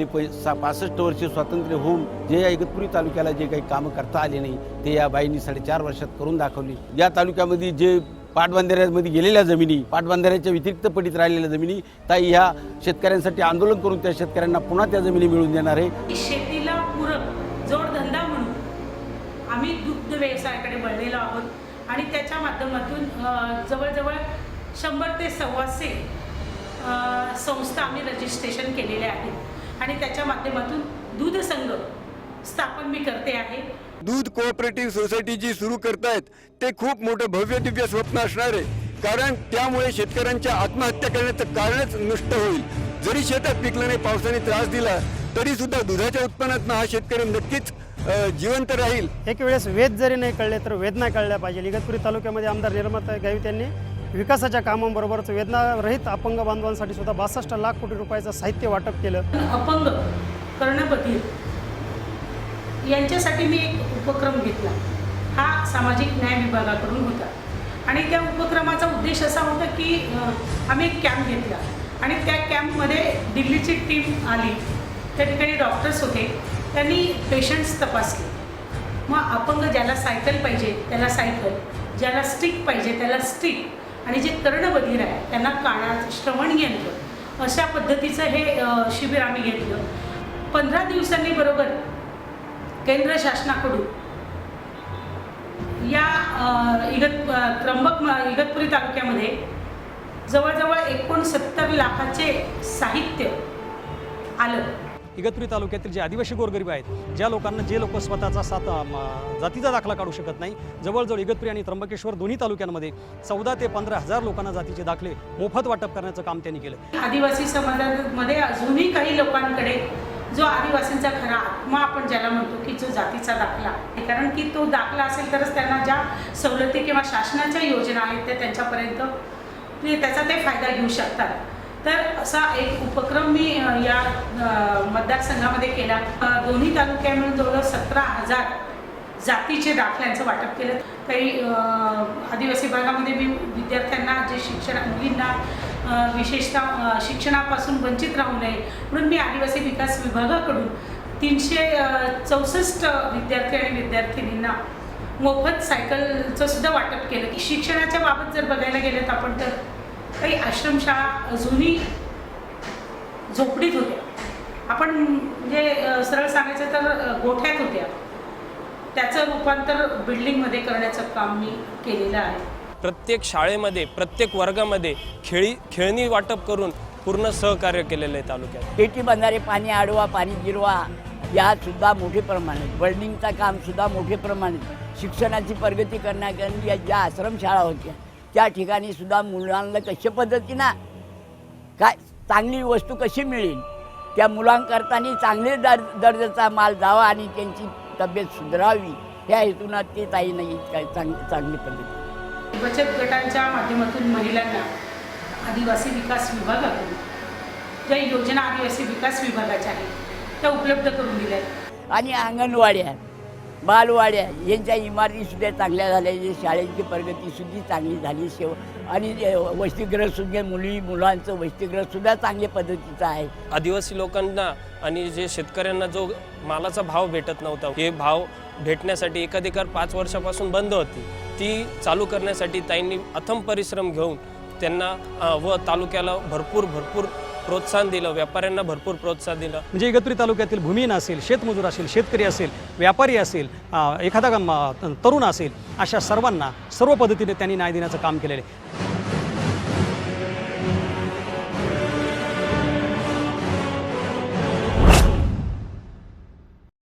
गेली प सा पासष्ट वर्षे स्वातंत्र्य होऊन जे या इगतपुरी तालुक्याला जे काही कामं करता आले नाही ते या बाईंनी साडेचार वर्षात करून दाखवली. या तालुक्यामध्ये जे पाटबंधाऱ्यामध्ये गेलेल्या जमिनी पाटबंधाऱ्याच्या व्यतिरिक्त पडीत राहिलेल्या जमिनी ताई ह्या शेतकऱ्यांसाठी आंदोलन करून त्या शेतकऱ्यांना पुन्हा त्या जमिनी मिळवून देणार आहे. शेतीला पूरक जोडधंदा म्हणून आम्ही दुग्ध व्यवसायाकडे वळलेलो आहोत आणि त्याच्या माध्यमातून जवळजवळ शंभर ते सव्वाशे संस्था आम्ही रजिस्ट्रेशन केलेल्या आहेत. आणि त्याच्या माध्यमातून दूध संघ स्थापन मी करते आहे. दूध कोऑपरेटिव्ह सोसायटी जी सुरू करतायत ते खूप मोठं भव्य दिव्य स्वप्न असणार आहे. कारण त्यामुळे शेतकऱ्यांच्या आत्महत्या करण्याचं कारणच नष्ट होईल. जरी शेतात पिकलं नाही पावसाने त्रास दिला तरी सुद्धा दुधाच्या उत्पन्नातनं हा शेतकरी नक्कीच जिवंत राहील. एक वेळेस वेद जरी नाही कळले तर वेदना कळल्या पाहिजे. इगतपुरी तालुक्यामध्ये आमदार निर्मता गावित यांनी विकासाच्या कामांबरोबरच वेदनारहित अपंग बांधवांसाठी सुद्धा बासष्ट लाख कोटी रुपयाचं साहित्य वाटप केलं. अपंग कर्णपती यांच्यासाठी मी एक उपक्रम घेतला. हा सामाजिक न्याय विभागाकडून होता. आणि त्या उपक्रमाचा उद्देश असा होता की आम्ही एक कॅम्प घेतला. आणि त्या कॅम्पमध्ये दिल्लीची टीम आली. त्या ठिकाणी डॉक्टर्स होते. त्यांनी पेशंट्स तपासले. मग अपंग ज्याला सायकल पाहिजे त्याला सायकल. ज्याला स्टिक पाहिजे त्याला स्टिक आणि जे कर्णबधीर आहे त्यांना कानात श्रवण यंत्र अशा पद्धतीचं हे शिबिर आम्ही घेतलं. पंधरा दिवसांनी बरोबर केंद्र शासनाकडून या इगत त्र्यंबक इगतपुरी तालुक्यामध्ये जवळजवळ एकोणसत्तर लाखाचे साहित्य आलं. इगतपुरी तालुक्यातील जे आदिवासी गोरगरीब आहेत ज्या लोकांना जे लोक स्वतःचा सात जातीचा दाखला काढू शकत नाही जवळजवळ इगतपुरी आणि त्र्यंबकेश्वर दोन्ही तालुक्यांमध्ये चौदा ते पंधरा हजार लोकांना जातीचे दाखले मोफत वाटप करण्याचं काम त्यांनी केलं. आदिवासी समाजामध्ये अजूनही काही लोकांकडे जो आदिवासींचा खरा आत्मा आपण ज्याला म्हणतो की जो जातीचा दाखला कारण की तो दाखला असेल तरच त्यांना ज्या सवलती किंवा शासनाच्या योजना आहेत त्या त्यांच्यापर्यंत त्याचा ते फायदा घेऊ शकतात. तर असा एक उपक्रम मी या मतदारसंघामध्ये केला. दोन्ही तालुक्या मिळून जवळजवळ सतरा हजार जातीचे दाखल्यांचं वाटप केलं. काही आदिवासी भागामध्ये मी विद्यार्थ्यांना जे शिक्षण मुलींना विशेषतः शिक्षणापासून वंचित राहू नये म्हणून मी आदिवासी विकास विभागाकडून तीनशे चौसष्ट विद्यार्थी आणि विद्यार्थिनींना मोफत सायकलचं सुद्धा वाटप केलं की शिक्षणाच्या बाबत जर बघायला गेलं तर आपण तर काही आश्रमशाळा अजूनही झोपडीत होत्या. आपण म्हणजे सरळ सांगायचं तर गोठ्यात होत्या. त्याचं रूपांतर बिल्डिंगमध्ये करण्याचं काम मी केलेलं आहे. प्रत्येक शाळेमध्ये प्रत्येक वर्गामध्ये खेळी खेळणी वाटप करून पूर्ण सहकार्य केलेलं आहे तालुक्यात. पेटी बंधारे पाणी आडवा पाणी जिरवा या सुद्धा मोठे प्रमाणात बर्डिंगचं काम सुद्धा मोठे प्रमाणात शिक्षणाची प्रगती करण्याकरता या ज्या आश्रमशाळा होत्या त्या ठिकाणी सुद्धा मुलांना कशा पद्धतीनं काय चांगली वस्तू कशी मिळेल? त्या मुलांकरतानी चांगले दर दर्जाचा माल जावा आणि त्यांची तब्येत सुधारावी ह्या हेतून ते ताई नाही काय चांग चांगली पद्धती बचत गटांच्या माध्यमातून महिलांना आदिवासी विकास विभागाकडून ज्या योजना आदिवासी विकास विभागाच्या आहेत त्या उपलब्ध करून दिल्या आहेत. आणि अंगणवाड्या बालवाड्या यांच्या इमारतीसुद्धा चांगल्या झाल्या शाळेची प्रगतीसुद्धा चांगली झाली शेव आणि जे वसतिगृहसुद्धा मुली मुलांचं वसतिगृहसुद्धा चांगल्या पद्धतीचं आहे. आदिवासी लोकांना आणि जे शेतकऱ्यांना जो मालाचा भाव भेटत नव्हता हे भाव भेटण्यासाठी एकाधिकार पाच वर्षापासून बंद होती. ती चालू करण्यासाठी ताईंनी अथम परिश्रम घेऊन त्यांना व तालुक्याला भरपूर भरपूर प्रोत्साहन दिलं व्यापाऱ्यांना भरपूर प्रोत्साहन दिलं. म्हणजे इगतपुरी तालुक्यातील भूमिहीन असेल शेतमजूर असेल शेतकरी असेल व्यापारी असेल एखादा तरुण असेल अशा सर्वांना सर्व पद्धतीने त्यांनी न्याय देण्याचं काम केलेलं आहे.